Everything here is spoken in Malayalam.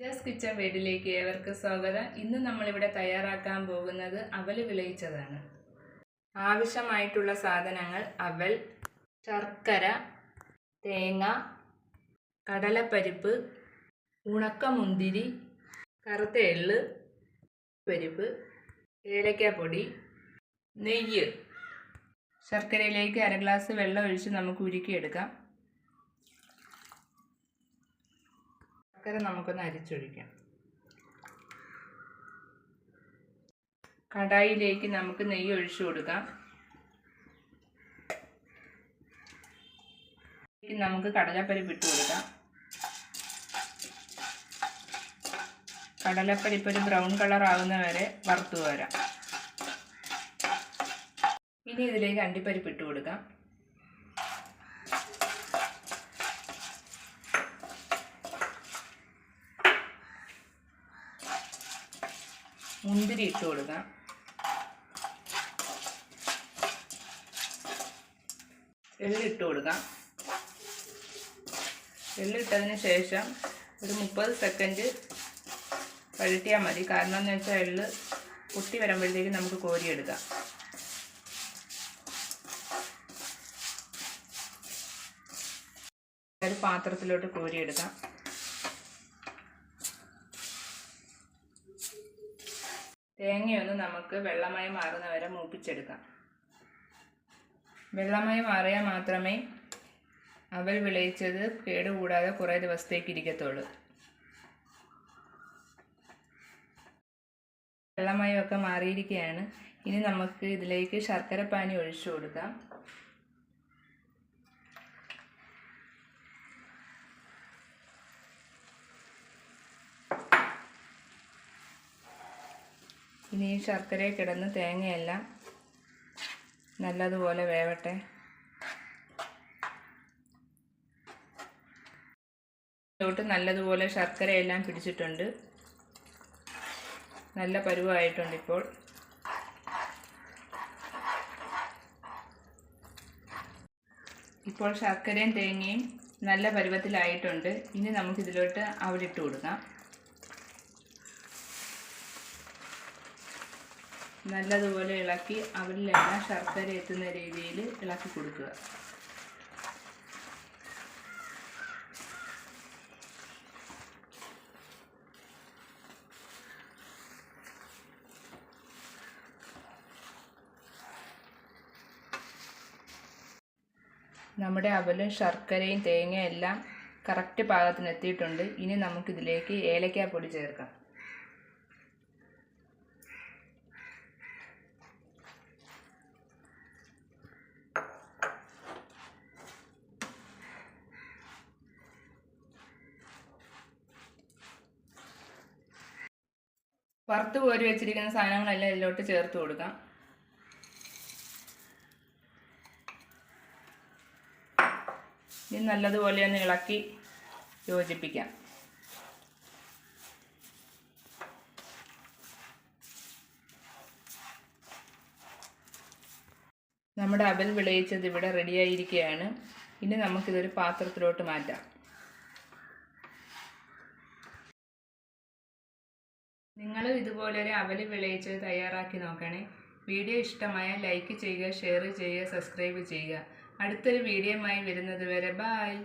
ജസ് കിച്ചൺ വീട്ടിലേക്ക് ഏവർക്ക് സ്വാഗതം. ഇന്ന് നമ്മളിവിടെ തയ്യാറാക്കാൻ പോകുന്നത് അവൽ വിളയിച്ചതാണ്. ആവശ്യമായിട്ടുള്ള സാധനങ്ങൾ അവൽ ശർക്കര തേങ്ങ കടലപ്പരിപ്പ് ഉണക്കമുന്തിരി കറുത്ത എള്ള് പരിപ്പ് ഏലക്കാപ്പൊടി നെയ്യ്. ശർക്കരയിലേക്ക് അര ഗ്ലാസ് വെള്ളം ഒഴിച്ച് നമുക്ക് ഉരുക്കിയെടുക്കാം. ശർക്കര നമുക്കൊന്ന് അരിച്ചൊഴിക്കാം. കടായിലേക്ക് നമുക്ക് നെയ്യ് ഒഴിച്ചു കൊടുക്കാം. നമുക്ക് കടലപ്പരിപ്പ് ഇട്ട് കൊടുക്കാം. കടലപ്പരിപ്പ് ഒരു ബ്രൗൺ കളർ ആകുന്ന വരെ വറുത്തു വരാം ഇനി ഇതിലേക്ക് അണ്ടിപ്പരിപ്പ് ഇട്ട് കൊടുക്കാം. മുന്തിരി ഇട്ട് കൊടുക്കാം. എള്ളിട്ട് കൊടുക്കാം. എള്ളിട്ടതിന് ശേഷം ഒരു മുപ്പത് സെക്കൻഡ് വഴറ്റിയാൽ മതി. കാരണം എന്ന് വെച്ചാൽ എള്ള് പൊട്ടി വരുമ്പോഴത്തേക്ക് നമുക്ക് കോരിയെടുക്കാം. ഒരു പാത്രത്തിലോട്ട് കോരിയെടുക്കാം. തേങ്ങയൊന്ന് നമുക്ക് വെള്ളമായി മാറുന്ന വരെ മൂപ്പിച്ചെടുക്കാം. വെള്ളമായി മാറിയാൽ മാത്രമേ അവൽ വിളയിച്ചത് കേടുകൂടാതെ കുറേ ദിവസത്തേക്ക് ഇരിക്കത്തുള്ളൂ. വെള്ളമയമൊക്കെ മാറിയിരിക്കുകയാണ്. ഇനി നമുക്ക് ഇതിലേക്ക് ശർക്കര പാനി ഒഴിച്ചു കൊടുക്കാം. ഇനി ഈ ശർക്കരയിൽ കിടന്ന് തേങ്ങയെല്ലാം നല്ലതുപോലെ വേവട്ടെ. ോട്ട് നല്ലതുപോലെ ശർക്കരയെല്ലാം പിടിച്ചിട്ടുണ്ട്. നല്ല പരുവമായിട്ടുണ്ട് ഇപ്പോൾ. ഇപ്പോൾ ശർക്കരയും തേങ്ങയും നല്ല പരുവത്തിലായിട്ടുണ്ട്. ഇനി നമുക്കിതിലോട്ട് അവലിട്ട് കൊടുക്കാം. നല്ലതുപോലെ ഇളക്കി അവരിലെല്ലാം ശർക്കര എത്തുന്ന രീതിയിൽ ഇളക്കി കൊടുക്കുക. നമ്മുടെ അവലും ശർക്കരയും തേങ്ങയും എല്ലാം കറക്റ്റ് പാകത്തിനെത്തിയിട്ടുണ്ട് ഇനി നമുക്കിതിലേക്ക് ഏലക്കാപ്പൊടി ചേർക്കാം. വറുത്ത് കോരി വെച്ചിരിക്കുന്ന സാധനങ്ങളെല്ലാം ഇതിലോട്ട് ചേർത്ത് കൊടുക്കാം. ഇത് നല്ലതുപോലെ ഒന്ന് ഇളക്കി യോജിപ്പിക്കാം. നമ്മുടെ അവൽ വിളയിച്ചത് ഇവിടെ റെഡിയായിരിക്കുകയാണ് ഇനി നമുക്കിതൊരു പാത്രത്തിലോട്ട് മാറ്റാം. നിങ്ങളും ഇതുപോലൊരു അവൽ വിളയിച്ചത് തയ്യാറാക്കി നോക്കണേ. വീഡിയോ ഇഷ്ടമായാൽ ലൈക്ക് ചെയ്യുക ഷെയർ ചെയ്യുക സബ്സ്ക്രൈബ് ചെയ്യുക. അടുത്തൊരു വീഡിയോയുമായി വരുന്നത് വരെ ബായ്